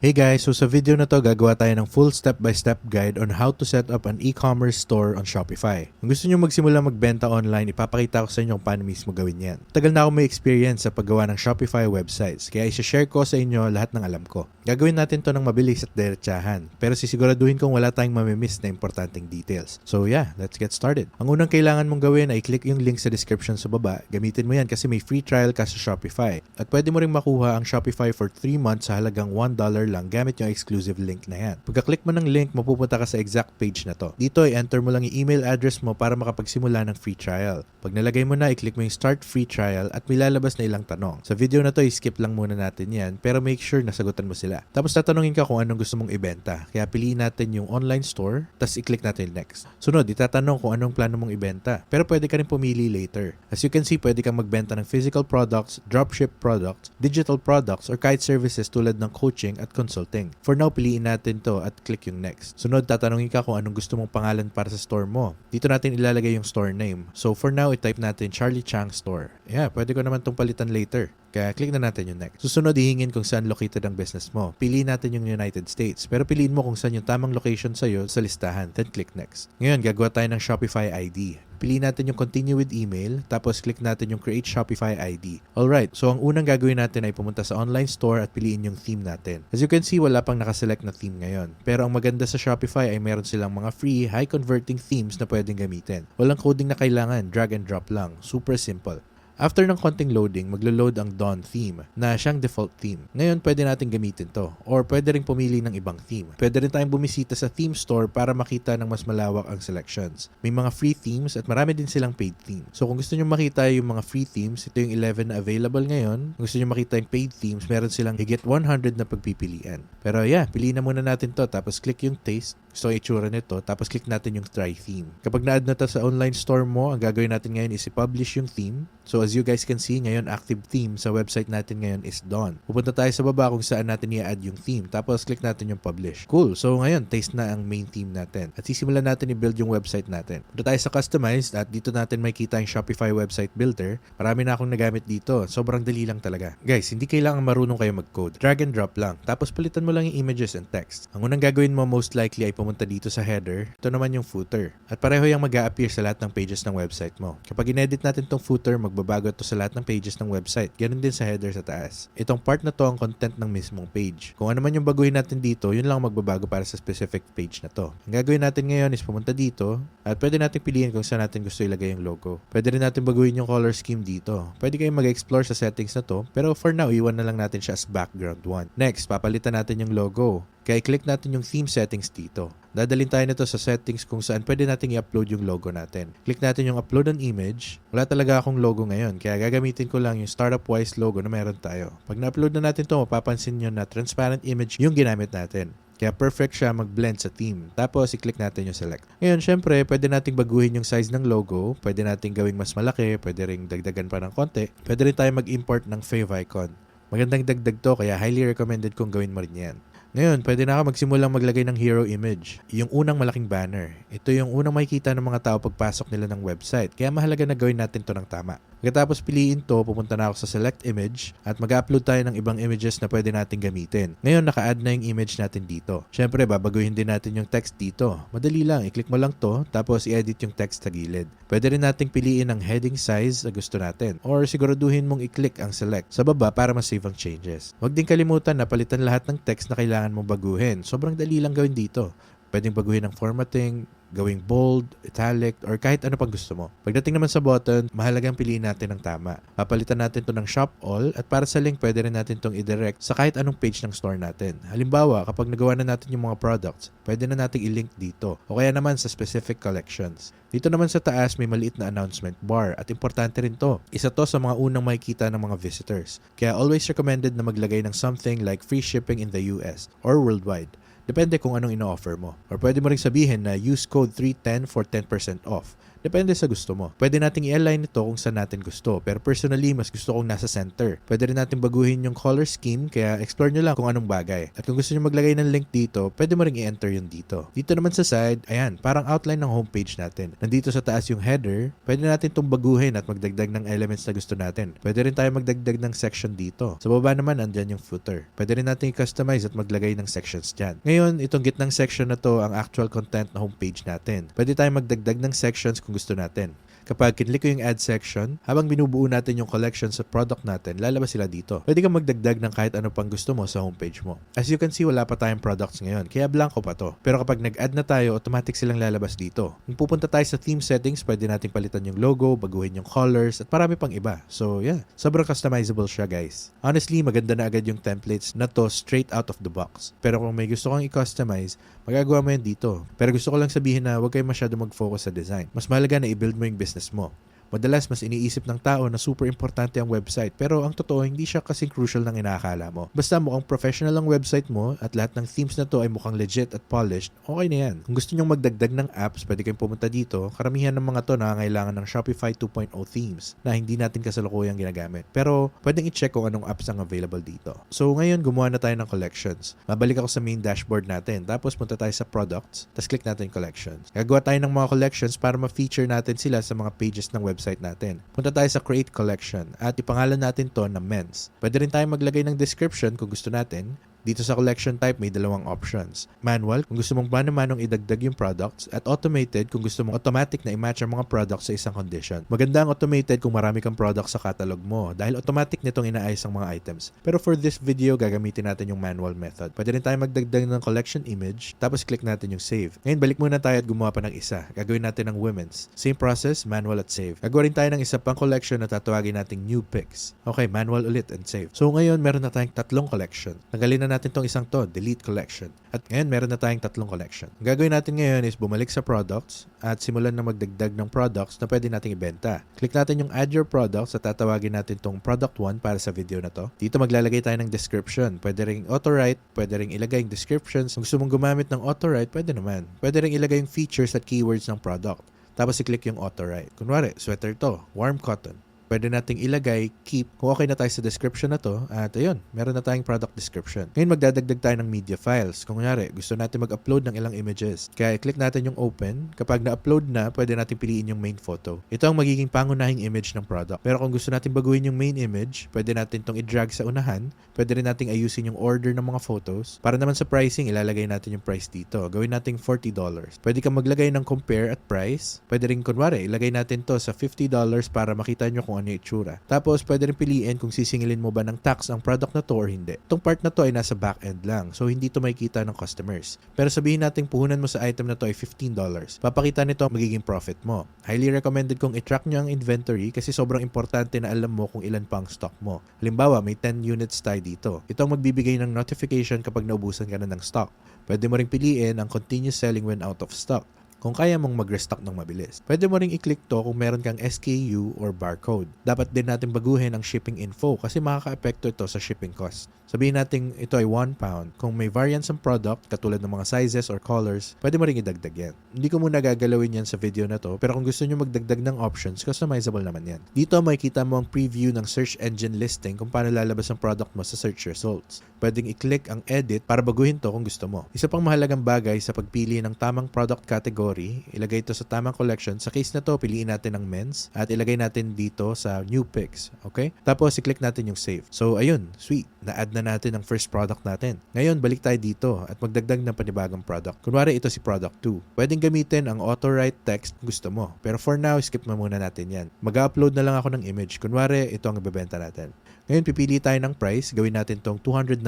Hey guys, so sa video na to gagawa tayo ng full step-by-step guide on how to set up an e-commerce store on Shopify. Kung gusto nyo magsimula magbenta online, ipapakita ko sa inyo kung paano mismo gawin yan. Tagal na ako may experience sa paggawa ng Shopify websites, kaya isa-share ko sa inyo lahat ng alam ko. Gagawin natin to ng mabilis at diretsahan, pero sisiguraduhin kong wala tayong mamimiss na importanteng details. So yeah, let's get started. Ang unang kailangan mong gawin ay click yung link sa description sa baba. Gamitin mo yan kasi may free trial ka sa Shopify. At pwede mo ring makuha ang Shopify for 3 months sa halagang $1 lang gamit yung exclusive link na yan. Pagka-click mo ng link, mapupunta ka sa exact page na to. Dito, i-enter mo lang yung email address mo para makapagsimula ng free trial. Pag nalagay mo na, i-click mo yung start free trial at may lalabas na ilang tanong. Sa video na to, i-skip lang muna natin yan pero make sure na sagutan mo sila. Tapos tatanungin ka kung anong gusto mong ibenta. Kaya piliin natin yung online store, tapos i-click natin yung next. Sunod, itatanong kung anong plano mong ibenta. Pero pwede ka rin pumili later. As you can see, pwede kang magbenta ng physical products, dropship products, digital products, or kahit services tulad ng coaching at consulting. For now, piliin natin to at click yung next. Sunod, tatanungin ka kung anong gusto mong pangalan para sa store mo. Dito natin ilalagay yung store name. So for now, i-type natin Charlie Chang Store. Yeah, pwede ko naman tong palitan later. Kaya click na natin yung next. Susunod, hihingin kung saan located ang business mo. Piliin natin yung United States. Pero piliin mo kung saan yung tamang location sa'yo sa listahan. Then click next. Ngayon, gagawa tayo ng Shopify ID. Piliin natin yung continue with email, tapos click natin yung create Shopify ID. Alright, so ang unang gagawin natin ay pumunta sa online store at piliin yung theme natin. As you can see, wala pang nakaselect na theme ngayon. Pero ang maganda sa Shopify ay meron silang mga free, high converting themes na pwedeng gamitin. Walang coding na kailangan, drag and drop lang. Super simple. After ng konting loading, maglo-load ang Dawn theme na siyang default theme. Ngayon, pwede natin gamitin to. Or pwede rin pumili ng ibang theme. Pwede rin tayong bumisita sa theme store para makita ng mas malawak ang selections. May mga free themes at marami din silang paid theme. So kung gusto nyo makita yung mga free themes, ito yung 11 na available ngayon. Kung gusto nyo makita yung paid themes, meron silang higit 100 na pagpipilian. Pero yeah, piliin na muna natin to. Tapos click yung taste. Gusto ko itsura nito. Tapos click natin yung try theme. Kapag na-add na to sa online store mo, ang gagawin natin ngayon is i-publish yung theme. So as you guys can see, ngayon active theme sa website natin ngayon is Dawn. Pupunta tayo sa baba kung saan natin i-add yung theme. Tapos click natin yung publish. Cool. So ngayon, taste na ang main theme natin. At sisimulan natin i-build yung website natin. Punta tayo sa customized at dito natin makita yung Shopify website builder. Marami na akong nagamit dito. Sobrang dali lang talaga. Guys, hindi kailangan marunong kayo mag-code. Drag and drop lang. Tapos palitan mo lang yung images and text. Ang unang gagawin mo most likely ay pumunta dito sa header. Ito naman yung footer. At pareho yung mag appear sa lahat ng pages ng website mo. Kapag in-edit natin tong footer, magbabago to sa lahat ng pages ng website. Ganun din sa header sa taas. Itong part na to ang content ng mismong page. Kung ano man yung baguhin natin dito, yun lang ang magbabago para sa specific page na to. Ang gagawin natin ngayon is pumunta dito at pwede natin piliin kung saan natin gusto ilagay yung logo. Pwede rin natin baguhin yung color scheme dito. Pwede kayong mag-explore sa settings na to, pero for now, iwan na lang natin siya as background 1. Next, papalitan natin yung logo. Kaya click natin yung theme settings dito. Dadalhin tayo nito sa settings kung saan pwede nating i-upload yung logo natin. Click natin yung upload an image. Wala talaga akong logo ngayon, kaya gagamitin ko lang yung startup-wise logo na meron tayo. Pag na-upload na natin to, mapapansin nyo na transparent image yung ginamit natin. Kaya perfect siya mag-blend sa theme. Tapos, i-click natin yung select. Ngayon, syempre, pwede nating baguhin yung size ng logo. Pwede nating gawing mas malaki. Pwede ring dagdagan pa ng konti. Pwede rin tayo mag-import ng favicon. Magandang dagdag to, kaya highly recommended kong gawin mo rin yan. Ngayon, pwede na ako magsimulang maglagay ng hero image. Yung unang malaking banner. Ito yung unang makikita ng mga tao pagpasok nila ng website. Kaya mahalaga na gawin natin to ng tama. Pagkatapos piliin to, pupunta na ako sa select image at mag-upload tayo ng ibang images na pwede natin gamitin. Ngayon, naka-add na yung image natin dito. Siyempre, babaguhin din natin yung text dito. Madali lang, i-click mo lang to, tapos i-edit yung text sa gilid. Pwede rin nating piliin ang heading size na gusto natin. Or siguraduhin mong i-click ang select sa baba para ma-save ang changes. Huwag din kalimutan na palitan lahat ng text na kailangan mong baguhin. Sobrang dali lang gawin dito. Pwedeng baguhin ang formatting, gawing bold, italic, or kahit ano pang gusto mo. Pagdating naman sa button, mahalagang piliin natin ang tama. Papalitan natin to ng shop all at para sa link, pwede rin natin tong i-direct sa kahit anong page ng store natin. Halimbawa, kapag nagawa na natin yung mga products, pwede na natin i-link dito o kaya naman sa specific collections. Dito naman sa taas, may maliit na announcement bar at importante rin to. Isa to sa mga unang makikita ng mga visitors. Kaya always recommended na maglagay ng something like free shipping in the US or worldwide. Depende kung anong ino-offer mo. Or pwede mo rin sabihin na use code 310 for 10% off. Depende sa gusto mo. Pwede nating i-align ito kung saan natin gusto. Pero personally, mas gusto kong nasa center. Pwede rin natin baguhin yung color scheme, kaya explore nyo lang kung anong bagay. At kung gusto nyo maglagay ng link dito, pwede mo rin i-enter yun dito. Dito naman sa side, ayan, parang outline ng homepage natin. Nandito sa taas yung header, pwede natin itong baguhin at magdagdag ng elements na gusto natin. Pwede rin tayo magdagdag ng section dito. Sa baba naman, andyan yung footer. Pwede rin natin i-customize at maglagay ng sections dyan. Ngayon, itong gitnang section na to ang actual content na homepage natin. Pwede tayo magdagdag ng sections gusto natin. Kapag kinlik ko yung ad section, habang binubuo natin yung collection sa product natin, lalabas sila dito. Pwede kang magdagdag ng kahit ano pang gusto mo sa homepage mo. As you can see, wala pa tayong products ngayon, kaya blanco pa to. Pero kapag nag-add na tayo, automatic silang lalabas dito. Kung pupunta tayo sa theme settings, pwede natin palitan yung logo, baguhin yung colors, at marami pang iba. So yeah, sobrang customizable siya guys. Honestly, maganda na agad yung templates na to straight out of the box. Pero kung may gusto kang i-customize, magagawa mo yan dito. Pero gusto ko lang sabihin na huwag kayo masyado mag-focus sa design. Mas mahalaga na i-build mo yung business mo. Madalas mas iniisip ng tao na super importante ang website pero ang totoo hindi siya kasing crucial ng inaakala mo. Basta mukhang professional ang website mo at lahat ng themes na to ay mukhang legit at polished, okay na yan. Kung gusto nyong magdagdag ng apps, pwede kayong pumunta dito. Karamihan ng mga to nakangailangan ng Shopify 2.0 themes na hindi natin kasalukuyang ginagamit. Pero pwedeng i-check kung anong apps ang available dito. So ngayon gumawa na tayo ng collections. Babalik ako sa main dashboard natin tapos punta tayo sa products tapos click natin collections. Gagawa tayo ng mga collections para ma-feature natin sila sa mga pages ng website website natin. Punta tayo sa Create Collection at ipangalan natin to na Men's. Pwede rin tayo maglagay ng description kung gusto natin dito sa collection type, may dalawang options. Manual, kung gusto mong mano-manong idagdag yung products, at automated, kung gusto mong automatic na i-match ang mga products sa isang condition. Maganda ang automated kung marami kang products sa catalog mo dahil automatic nitong inaayos ang mga items. Pero for this video, gagamitin natin yung manual method. Pwede rin tayo magdagdag ng collection image, tapos click natin yung save. Ngayon, balik muna tayo at gumawa pa ng isa. Gagawin natin ng women's. Same process, manual at save. Gagawa rin tayo ng isa pang collection na tatawagin nating new picks. Okay, manual ulit and save. So ngayon, meron na tayong tatlong collection. Tanggalin na natin tong isang to, delete collection. At ngayon, meron na tayong tatlong collection. Ang gagawin natin ngayon is bumalik sa products at simulan na magdagdag ng products na pwede nating ibenta. Click natin yung add your products at tatawagin natin tong product 1 para sa video na to. Dito maglalagay tayo ng description. Pwede ring auto-write, pwede ring ilagay yung descriptions. Kung gusto mong gumamit ng auto-write, pwede naman. Pwede ring ilagay yung features at keywords ng product. Tapos i-click yung auto-write. Kunwari, sweater to, warm cotton pwede nating ilagay, keep, kung okay na tayo sa description na to, at ayun, meron na tayong product description. Ngayon magdadagdag tayo ng media files. Kung kunyari, gusto natin mag-upload ng ilang images. Kaya click natin yung open. Kapag na-upload na, pwede natin piliin yung main photo. Ito ang magiging pangunahing image ng product. Pero kung gusto natin baguhin yung main image, pwede natin itong i-drag sa unahan. Pwede rin nating ayusin yung order ng mga photos. Para naman sa pricing, ilalagay natin yung price dito. Gawin nating $40. Pwede kang maglagay ng compare at price. Pwede rin kunwari, ilagay natin to sa $50 para makita nyo kung ano yung itsura. Tapos, pwede rin piliin kung sisingilin mo ba ng tax ang product na to or hindi. Itong part na to ay nasa back-end lang, so hindi to makikita ng customers. Pero sabihin natin puhunan mo sa item na to ay $15. Papakita nito ang magiging profit mo. Highly recommended kong i-track nyo ang inventory kasi sobrang importante na alam mo kung ilan pa ang stock mo. Halimbawa, may 10 units tayo dito. Ito ang magbibigay ng notification kapag naubusan ka na ng stock. Pwede mo ring piliin ang continue selling when out of stock kung kaya mong mag-restock ng mabilis. Pwede mo ring i-click to kung meron kang SKU or barcode. Dapat din natin baguhin ang shipping info kasi makaka-epekto ito sa shipping cost. Sabihin natin ito ay 1 pound. Kung may variance ang product, katulad ng mga sizes or colors, pwede mo ring idagdag yan. Hindi ko muna gagalawin yan sa video na to, pero kung gusto nyo magdagdag ng options, customizable naman yan. Dito makikita mo ang preview ng search engine listing kung paano lalabas ang product mo sa search results. Pwedeng i-click ang edit para baguhin to kung gusto mo. Isa pang mahalagang bagay sa pagpili ng tamang product category, ilagay ito sa tamang collection. Sa case na to, piliin natin ang men's at ilagay natin dito sa new picks. Okay? Tapos i-click natin yung save. So ayun, sweet. Na-add na natin ang first product natin. Ngayon, balik tayo dito at magdagdag ng panibagong product. Kunwari ito si product 2. Pwedeng gamitin ang auto-write text gusto mo. Pero for now, skip na muna natin yan. Mag-upload na lang ako ng image. Kunwari, ito ang ibebenta natin. Ngayon, pipili tayo ng price. Gawin natin tong $219.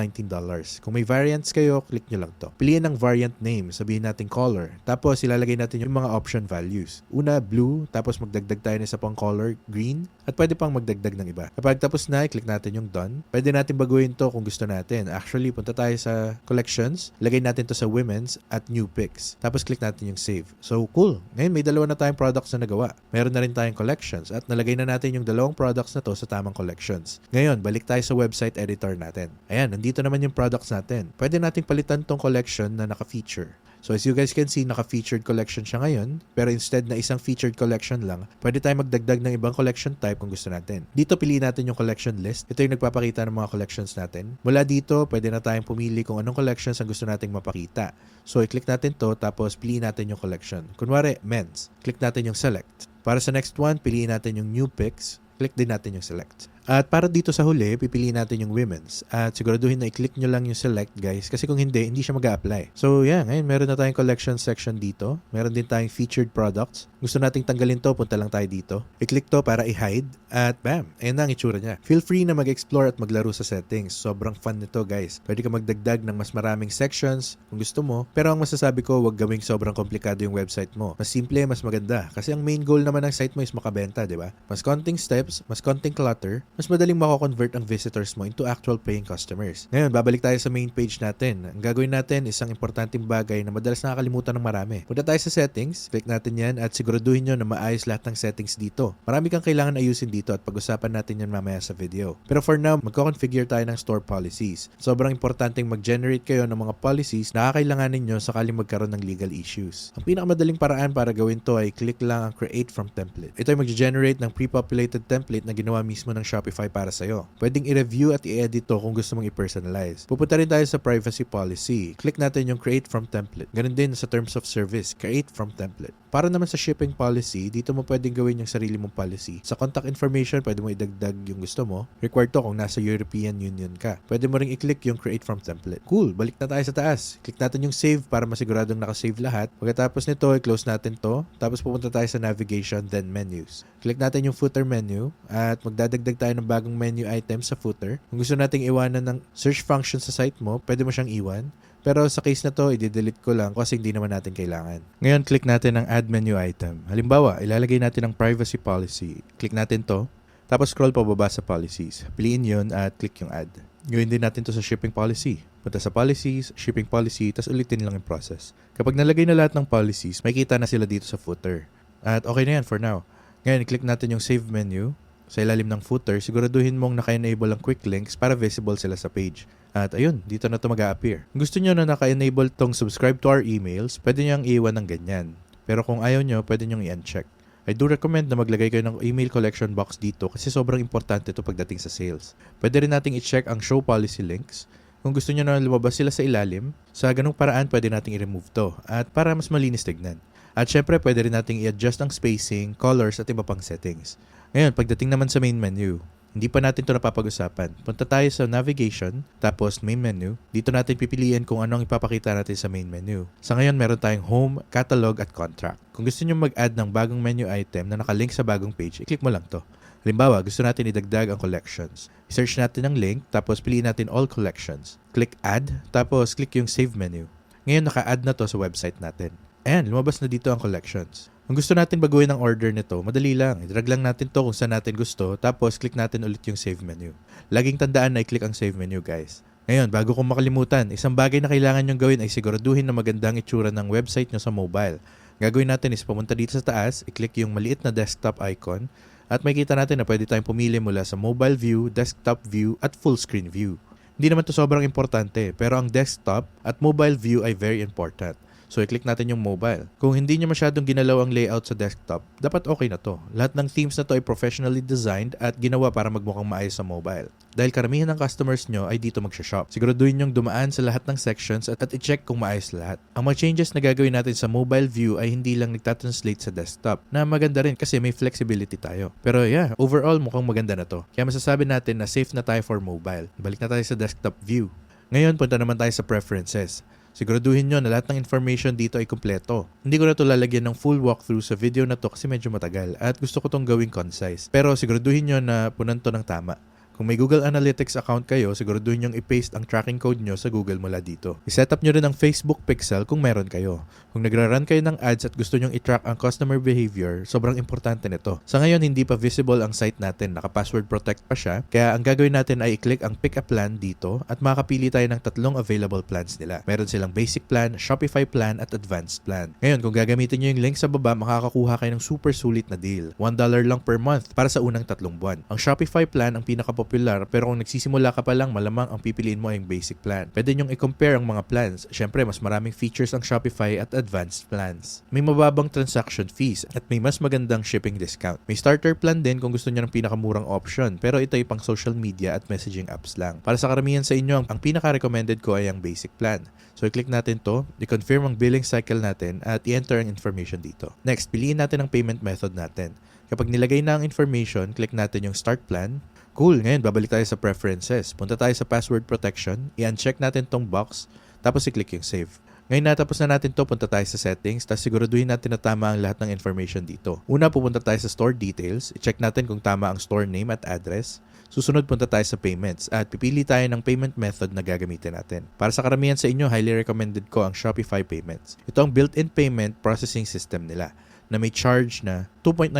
Kung may variants kayo, click nyo lang to. Piliin ng variant name. Sabihin natin color. Tapos, ilalagay natin yung mga option values. Una, blue. Tapos, magdagdag tayo ng isa pang color, green. At pwede pang magdagdag ng iba. Kapag tapos na, click natin yung done. Pwede natin baguhin to kung gusto natin. Actually, punta tayo sa collections. Lagay natin to sa women's at new picks. Tapos, click natin yung save. So, cool. Ngayon, may dalawa na tayong products na nagawa. Meron na rin tayong collections. At nalagay na natin yung dalawang products na to sa tamang collections. Ngayon, balik tayo sa website editor natin. Ayan, nandito naman yung products natin. Pwede nating palitan tong collection na naka-feature. So as you guys can see, naka-featured collection siya ngayon. Pero instead na isang featured collection lang, pwede tayo magdagdag ng ibang collection type kung gusto natin. Dito piliin natin yung collection list. Ito yung nagpapakita ng mga collections natin. Mula dito, pwede na tayong pumili kung anong collections ang gusto nating mapakita. So i-click natin to tapos piliin natin yung collection. Kunwari, men's. Click natin yung select. Para sa next one, piliin natin yung new pics. Click din natin yung select. At para dito sa huli, pipiliin natin yung women's. At siguraduhin na i-click nyo lang yung select guys kasi kung hindi, hindi siya mag apply So yeah, ngayon meron na tayong collection section dito. Meron din tayong featured products. Gusto nating tanggalin to, punta lang tayo dito. I-click to para i-hide at bam, ayan na ang itsura niya. Feel free na mag-explore at maglaro sa settings. Sobrang fun nito guys. Pwede ka magdagdag ng mas maraming sections kung gusto mo. Pero ang masasabi ko, wag gawing sobrang komplikado yung website mo. Mas simple, mas maganda. Kasi ang main goal naman ng site mo is makabenta, di ba? Mas konting steps, mas konting clutter, mas madaling mako-convert ang visitors mo into actual paying customers. Ngayon, babalik tayo sa main page natin. Ang gagawin natin, isang importanteng bagay na madalas nakakalimutan ng marami. Punta tayo sa settings, click natin yan at siguraduhin nyo na maayos lahat ng settings dito. Marami kang kailangan ayusin dito at pag-usapan natin yan mamaya sa video. Pero for now, magko-configure tayo ng store policies. Sobrang importanteng mag-generate kayo ng mga policies na kakailanganin nyo sakaling magkaroon ng legal issues. Ang pinakamadaling paraan para gawin to ay click lang ang create from template. Ito ay mag-generate ng pre-populated template na ginawa mismo ng Shopify para sa'yo. Pwedeng i-review at i-edit to kung gusto mong i-personalize. Pupunta rin tayo sa privacy policy. Click natin yung create from template. Ganun din sa terms of service, create from template. Para naman sa shipping policy, dito mo pwedeng gawin yung sarili mong policy. Sa contact information, pwede mo idagdag yung gusto mo. Required to kung nasa European Union ka. Pwede mo ring i-click yung create from template. Cool, balik na tayo sa taas. Click natin yung save para masiguradong nakasave lahat. Pagkatapos nito, i-close natin to. Tapos pupunta tayo sa navigation, then menus. Click natin yung footer menu at magdadagdag tayo ng bagong menu item sa footer. Kung gusto nating iwanan ng search function sa site mo, pwede mo siyang iwan. Pero sa case na to, i-delete ko lang kasi hindi naman natin kailangan. Ngayon, click natin ang add menu item. Halimbawa, ilalagay natin ang privacy policy. Click natin to. Tapos scroll pababa sa policies. Piliin yun at click yung add. Gawin din natin to sa shipping policy. Punta sa policies, shipping policy, tapos ulitin lang yung process. Kapag nalagay na lahat ng policies, makikita na sila dito sa footer. At okay na yan for now. Ngayon, click natin yung save menu. Sa ilalim ng footer, siguraduhin mong naka-enable ang quick links para visible sila sa page. At ayun, dito na to mag-a-appear. Gusto nyo na naka-enable tong subscribe to our emails, pwede nyo ang iwan ng ganyan. Pero kung ayaw nyo, pwede nyo i-uncheck. I do recommend na maglagay kayo ng email collection box dito kasi sobrang importante ito pagdating sa sales. Pwede rin nating i-check ang show policy links. Kung gusto nyo na lumabas sila sa ilalim, sa ganung paraan pwede nating i-remove to at para mas malinis tignan. At syempre pwede rin nating i-adjust ang spacing, colors at iba pang settings. Ngayon, pagdating naman sa main menu, hindi pa natin ito napapag-usapan. Punta tayo sa navigation, tapos main menu. Dito natin pipiliin kung anong ipapakita natin sa main menu. Sa ngayon, meron tayong home, catalog, at contract. Kung gusto nyo mag-add ng bagong menu item na nakalink sa bagong page, i-click mo lang to. Halimbawa, gusto natin idagdag ang collections. I-search natin ang link, tapos piliin natin all collections. Click add, tapos click yung save menu. Ngayon, naka-add na to sa website natin. Ayan, lumabas na dito ang collections. Kung gusto natin baguhin ang order nito, madali lang. I-drag lang natin to kung saan natin gusto, tapos click natin ulit yung save menu. Laging tandaan na i-click ang save menu, guys. Ngayon, bago kong makalimutan, isang bagay na kailangan nyong gawin ay siguraduhin na magandang itsura ng website nyo sa mobile. Gagawin natin is pumunta dito sa taas, i-click yung maliit na desktop icon, at makikita natin na pwede tayong pumili mula sa mobile view, desktop view, at full screen view. Hindi naman to sobrang importante, pero ang desktop at mobile view ay very important. So, i-click natin yung mobile. Kung hindi nyo masyadong ginalaw ang layout sa desktop, dapat okay na to. Lahat ng themes na to ay professionally designed at ginawa para magmukhang maayos sa mobile. Dahil karamihan ng customers nyo ay dito magsha-shop. Siguraduhin nyong dumaan sa lahat ng sections at, at i-check kung maayos lahat. Ang mga changes na gagawin natin sa mobile view ay hindi lang nagtatranslate sa desktop, na maganda rin kasi may flexibility tayo. Pero yeah, overall mukhang maganda na to. Kaya masasabi natin na safe na tayo for mobile. Balik na tayo sa desktop view. Ngayon, punta naman tayo sa preferences. Siguraduhin nyo na lahat ng information dito ay kumpleto. Hindi ko na ito lalagyan ng full walkthrough sa video na to kasi medyo matagal at gusto ko tong gawing concise. Pero siguraduhin nyo na punan to ng tama. Kung may Google Analytics account kayo, siguraduhin nyong i-paste ang tracking code nyo sa Google mula dito. I-set up nyo rin ang Facebook Pixel kung meron kayo. Kung nagra-run kayo ng ads at gusto nyong i-track ang customer behavior, sobrang importante nito. Sa ngayon, hindi pa visible ang site natin. Naka-password protect pa siya. Kaya ang gagawin natin ay i-click ang pick a plan dito at makakapili tayo ng tatlong available plans nila. Meron silang basic plan, Shopify plan at advanced plan. Ngayon, kung gagamitin nyo yung link sa baba, makakakuha kayo ng super sulit na deal. $1 lang per month para sa unang tatlong buwan. Ang Shopify plan ang pinaka pinaka-popular pero kung nagsisimula ka pa lang malamang ang pipiliin mo ay yung basic plan. Pwede nyong i-compare ang mga plans. Syempre, mas maraming features ang Shopify at advanced plans. May mababang transaction fees at may mas magandang shipping discount. May starter plan din kung gusto niyo ng pinakamurang option pero ito ay pang social media at messaging apps lang. Para sa karamihan sa inyo, ang, ang pinaka-recommended ko ay ang basic plan. So, i-click natin to, i-confirm ang billing cycle natin at i-enter ang information dito. Next, piliin natin ang payment method natin. Kapag nilagay na ang information, click natin yung start plan. Cool, ngayon babalik tayo sa preferences. Punta tayo sa password protection, i-uncheck natin tong box, tapos i-click yung save. Ngayon natapos na natin to, punta tayo sa settings, tapos siguraduhin natin na tama ang lahat ng information dito. Una, pupunta tayo sa store details, i-check natin kung tama ang store name at address. Susunod, punta tayo sa payments at pipili tayo ng payment method na gagamitin natin. Para sa karamihan sa inyo, highly recommended ko ang Shopify Payments. Ito ang built-in payment processing system nila na may charge na 2.9%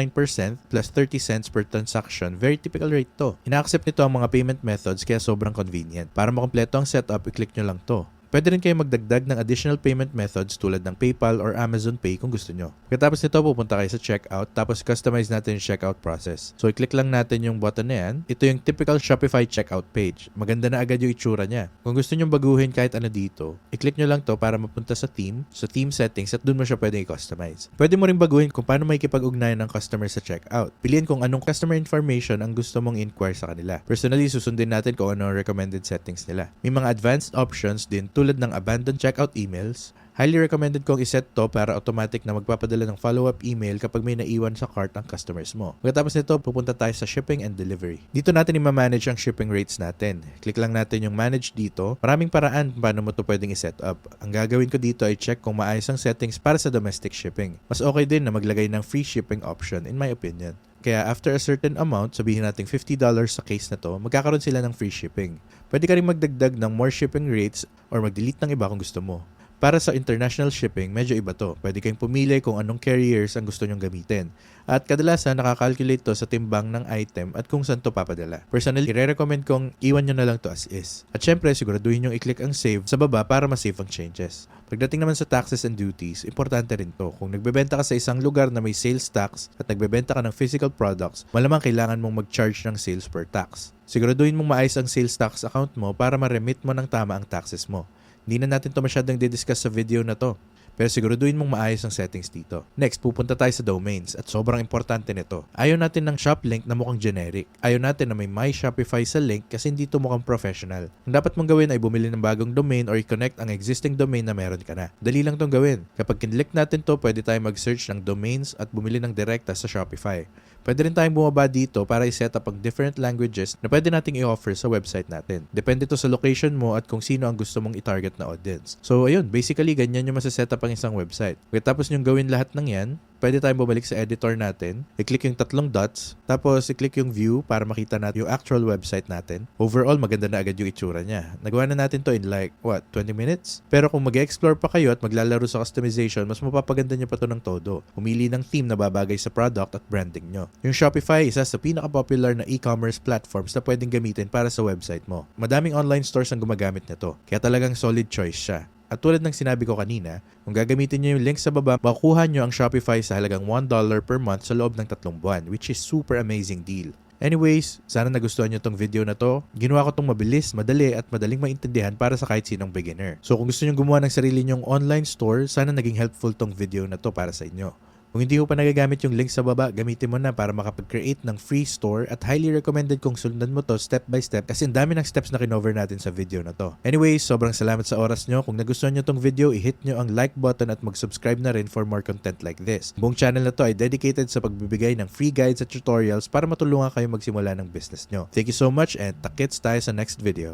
plus 30 cents per transaction. Very typical rate to. Ina-accept nito ang mga payment methods kaya sobrang convenient. Para makompleto ang setup, i-click nyo lang to. Pwede rin kayo magdagdag ng additional payment methods tulad ng PayPal or Amazon Pay kung gusto nyo. Pagkatapos nito, pupunta kayo sa checkout tapos customize natin yung checkout process. So, i-click lang natin yung button na yan. Ito yung typical Shopify checkout page. Maganda na agad yung itsura niya. Kung gusto nyo baguhin kahit ano dito, i-click nyo lang to para mapunta sa theme, sa theme settings at dun mo siya pwede i-customize. Pwede mo rin baguhin kung paano may kipag-ugnayan ng customer sa checkout. Piliin kung anong customer information ang gusto mong inquire sa kanila. Personally, susundin natin kung ano ang recommended settings nila. May mga advanced options din tulad ng abandoned checkout emails, Highly recommended kong iset to para automatic na magpapadala ng follow-up email kapag may naiwan sa cart ang customers mo. Pagkatapos nito, pupunta tayo sa shipping and delivery. Dito natin i-manage ang shipping rates natin. Click lang natin yung manage dito. Maraming paraan paano mo to pwedeng i-set up. Ang gagawin ko dito ay check kung maayos ang settings para sa domestic shipping. Mas okay din na maglagay ng free shipping option in my opinion. Kaya after a certain amount, sabihin natin $50 sa case na to, magkakaroon sila ng free shipping. Pwede ka rin magdagdag ng more shipping rates or mag-delete ng iba kung gusto mo. Para sa international shipping, medyo iba to. Pwede kayong pumili kung anong carriers ang gusto nyong gamitin. At kadalasan, nakakalculate to sa timbang ng item at kung saan to papadala. Personally, i-recommend kong iwan nyo na lang to as is. At syempre, siguraduhin yung i-click ang save sa baba para ma-save ang changes. Pagdating naman sa taxes and duties, importante rin to. Kung nagbebenta ka sa isang lugar na may sales tax at nagbebenta ka ng physical products, malamang kailangan mong mag-charge ng sales per tax. Siguraduhin mong maayos ang sales tax account mo para ma-remit mo ng tama ang taxes mo. Hindi na natin to masyadong didiscuss sa video na to. Pero siguraduhin mong maayos ang settings dito. Next, pupunta tayo sa domains at sobrang importante nito. Ayaw natin ng shop link na mukhang generic. Ayaw natin na may My Shopify sa link kasi hindi to mukhang professional. Ang dapat mong gawin ay bumili ng bagong domain or i-connect ang existing domain na meron ka na. Dali lang tong gawin. Kapag kinlik natin to, pwede tayo mag-search ng domains at bumili ng direkta sa Shopify. Pwede rin tayong bumaba dito para i-set up ang different languages na pwede nating i-offer sa website natin. Depende to sa location mo at kung sino ang gusto mong i-target na audience. So, ayun, basically, ganyan yung masaset up ang isang website. Pagkatapos nyong gawin lahat ng yan, pwede tayong bumalik sa editor natin, i-click yung tatlong dots, tapos i-click yung view para makita natin yung actual website natin. Overall, maganda na agad yung itsura niya. Nagawa na natin to in like, what, 20 minutes? Pero kung mag-explore pa kayo at maglalaro sa customization, mas mapapaganda niyo pa to ng todo. Pumili ng theme na babagay sa product at branding nyo. Yung Shopify, isa sa pinaka-popular na e-commerce platforms na pwedeng gamitin para sa website mo. Madaming online stores ang gumagamit nito, kaya talagang solid choice siya. At tulad ng sinabi ko kanina, kung gagamitin nyo yung link sa baba, makukuha nyo ang Shopify sa halagang $1 per month sa loob ng tatlong buwan, which is super amazing deal. Anyways, sana nagustuhan nyo tong video na to. Ginawa ko tong mabilis, madali at madaling maintindihan para sa kahit sinong beginner. So kung gusto nyo gumawa ng sarili nyong online store, sana naging helpful tong video na to para sa inyo. Kung hindi mo pa nagagamit yung link sa baba, gamitin mo na para makapag-create ng free store at highly recommended kung sundan mo to step by step kasi ang dami ng steps na kinover natin sa video na to. Anyways, sobrang salamat sa oras nyo. Kung nagustuhan nyo tong video, i-hit nyo ang like button at mag-subscribe na rin for more content like this. Buong channel na to ay dedicated sa pagbibigay ng free guides at tutorials para matulungan kayo magsimula ng business nyo. Thank you so much and takits tayo sa next video.